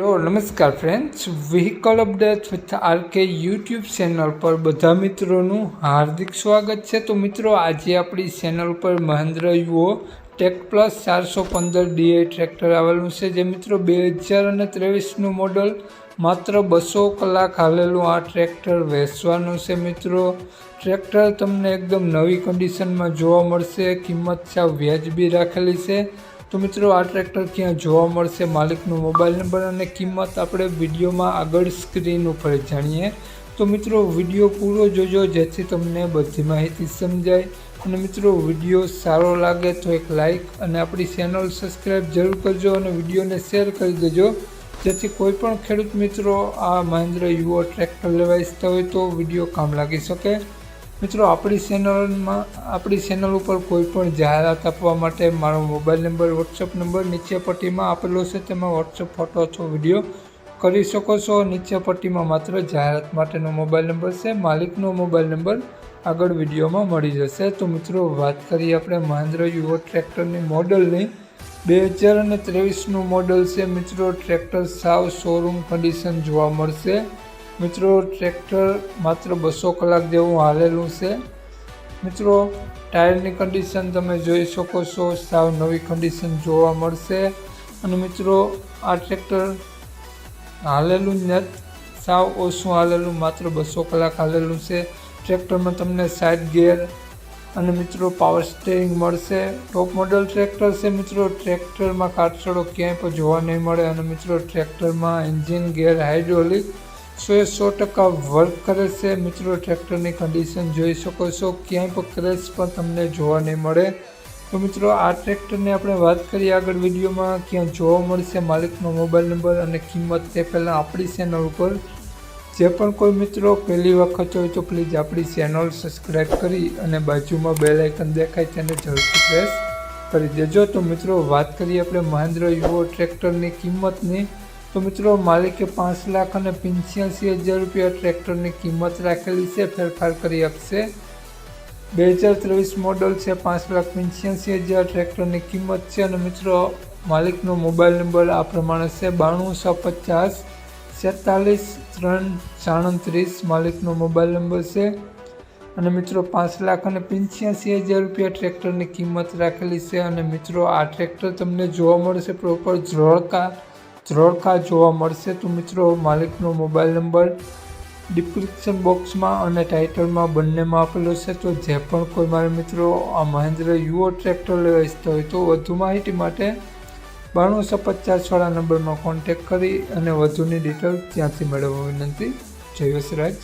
Hello નમસ્કાર friends vehicle update with RK YouTube channel પર બધા મિત્રોનું હાર્દિક સ્વાગત છે. તો મિત્રો, આજે આપણી ચેનલ પર મહેન્દ્ર યુઓ ટેક પ્લસ ચારસો પંદર ડીઆઈ ટ્રેક્ટર આવેલું છે. જે મિત્રો બે હજાર અને ત્રેવીસનું મોડલ માત્ર બસો કલાક હાલેલું આ ટ્રેક્ટર વેચવાનું છે મિત્રો. ટ્રેક્ટર તમને એકદમ નવી કન્ડિશનમાં જોવા મળશે. કિંમત સાવ વ્યાજબી રાખેલી છે. તો મિત્રો, આ ટ્રેક્ટર ક્યાં જોવા મળશે? માલિકનો મોબાઈલ નંબર અને કિંમત આપણે વિડીયોમાં આગળ સ્ક્રીન ઉપર જાણીએ. તો મિત્રો, વીડિયો પૂરો જોજો, જેથી તમને બધી માહિતી સમજાય. અને મિત્રો, વીડિયો સારો લાગે તો એક લાઈક અને આપણી ચેનલ સબસ્ક્રાઈબ જરૂર કરજો અને વિડીયોને શેર કરી દેજો. જેથી કોઈ પણ ખેડૂત મિત્રો આ મહેન્દ્ર યુવો ટ્રેક્ટર લેવા ઈચ્છતા હોય તો વીડિયો કામ લાગી શકે. મિત્રો, આપણી ચેનલમાં આપણી ચેનલ ઉપર કોઈ પણ જાહેરાત આપવા માટે મારો મોબાઈલ નંબર વોટ્સઅપ નંબર નીચે પટ્ટીમાં આપેલો છે. તેમાં વોટ્સઅપ ફોટો અથવા વીડિયો કરી શકો છો. નીચે પટ્ટીમાં માત્ર જાહેરાત માટેનો મોબાઈલ નંબર છે. માલિકનો મોબાઈલ નંબર આગળ વિડીયોમાં મળી જશે. તો મિત્રો, વાત કરીએ આપણે મહેન્દ્ર યુવો ટ્રેક્ટરની મોડલની. બે હજાર અને ત્રેવીસનું મોડલ છે. મિત્રો, ટ્રેક્ટર સાવ શોરૂમ કન્ડિશન જોવા મળશે. મિત્રો, ટ્રેક્ટર માત્ર બસો કલાક જેવું હાલેલું છે. મિત્રો, ટાયરની કન્ડિશન તમે જોઈ શકો છો, સાવ નવી કન્ડિશન જોવા મળશે. અને મિત્રો, આ ટ્રેક્ટર હાલેલું જ સાવ ઓછું હાલેલું, માત્ર બસો કલાક હાલેલું છે. ટ્રેક્ટરમાં તમને સાઇડ ગેર અને મિત્રો પાવર સ્ટેરિંગ મળશે. ટોપ મોડલ ટ્રેક્ટર છે મિત્રો, ટ્રેક્ટરમાં કાટસડો ક્યાંય પણ જોવા નહીં મળે. અને મિત્રો, ટ્રેક્ટરમાં એન્જિન ગેર હાઇડ્રોલિક સો એ સો ટકા વર્ક કરે છે? મિત્રો ટ્રેક્ટરની કન્ડિશન જોઈ શકો છો. ક્યાંય પણ ક્રેશ પણ તમને જોવા નહીં મળે. તો મિત્રો, આ ટ્રેક્ટરની આપણે વાત કરીએ આગળ વિડીયોમાં, ક્યાં જોવા મળશે માલિકનો મોબાઈલ નંબર અને કિંમત તે પહેલાં આપણી ચેનલ ઉપર. જે પણ કોઈ મિત્રો પહેલી વખત હોય તો પ્લીઝ આપણી ચેનલ સબસ્ક્રાઈબ કરી અને બાજુમાં બે લાઇકન દેખાય તેને ઝડપથી પ્રેસ કરી દેજો. તો મિત્રો, વાત કરીએ આપણે મહેન્દ્ર યુવો ટ્રેક્ટરની કિંમતની. તો મિત્રો, માલિકે પાંચ લાખ અને પંચ્યાસી હજાર રૂપિયા ટ્રેક્ટરની કિંમત રાખેલી છે. ફેરફાર કરી આપશે. બે હજાર ત્રેવીસ મોડલ છે. પાંચ લાખ પંચ્યાસી હજાર ટ્રેક્ટરની કિંમત છે અને મિત્રો, માલિકનો મોબાઈલ નંબર આ પ્રમાણે છે. બાણું સો પચાસ છેતાલીસ ત્રણ સાડત્રીસ માલિકનો મોબાઈલ નંબર છે. અને મિત્રો, પાંચ લાખ અને પંચ્યાસી હજાર રૂપિયા ટ્રેક્ટરની કિંમત રાખેલી છે. અને મિત્રો, આ ટ્રેક્ટર તમને જોવા મળશે. પ્રોપર ઝોળકા ઝોળકા જોવા મળશે તો મિત્રો માલિકનો મોબાઈલ નંબર ડિસ્ક્રિપ્શન બોક્સમાં અને ટાઇટલમાં બંનેમાં આપેલો છે. તો જે પણ કોઈ મારા મિત્રો આ મહેન્દ્ર યુઓ ટ્રેક્ટર લેવા ઈચ્છતા હોય તો વધુ માહિતી માટે બાણુંસો પચાસવાળા નંબરમાં કોન્ટેક કરી અને વધુની ડિટેલ ત્યાંથી મેળવવા વિનંતી. જય વસરાજ.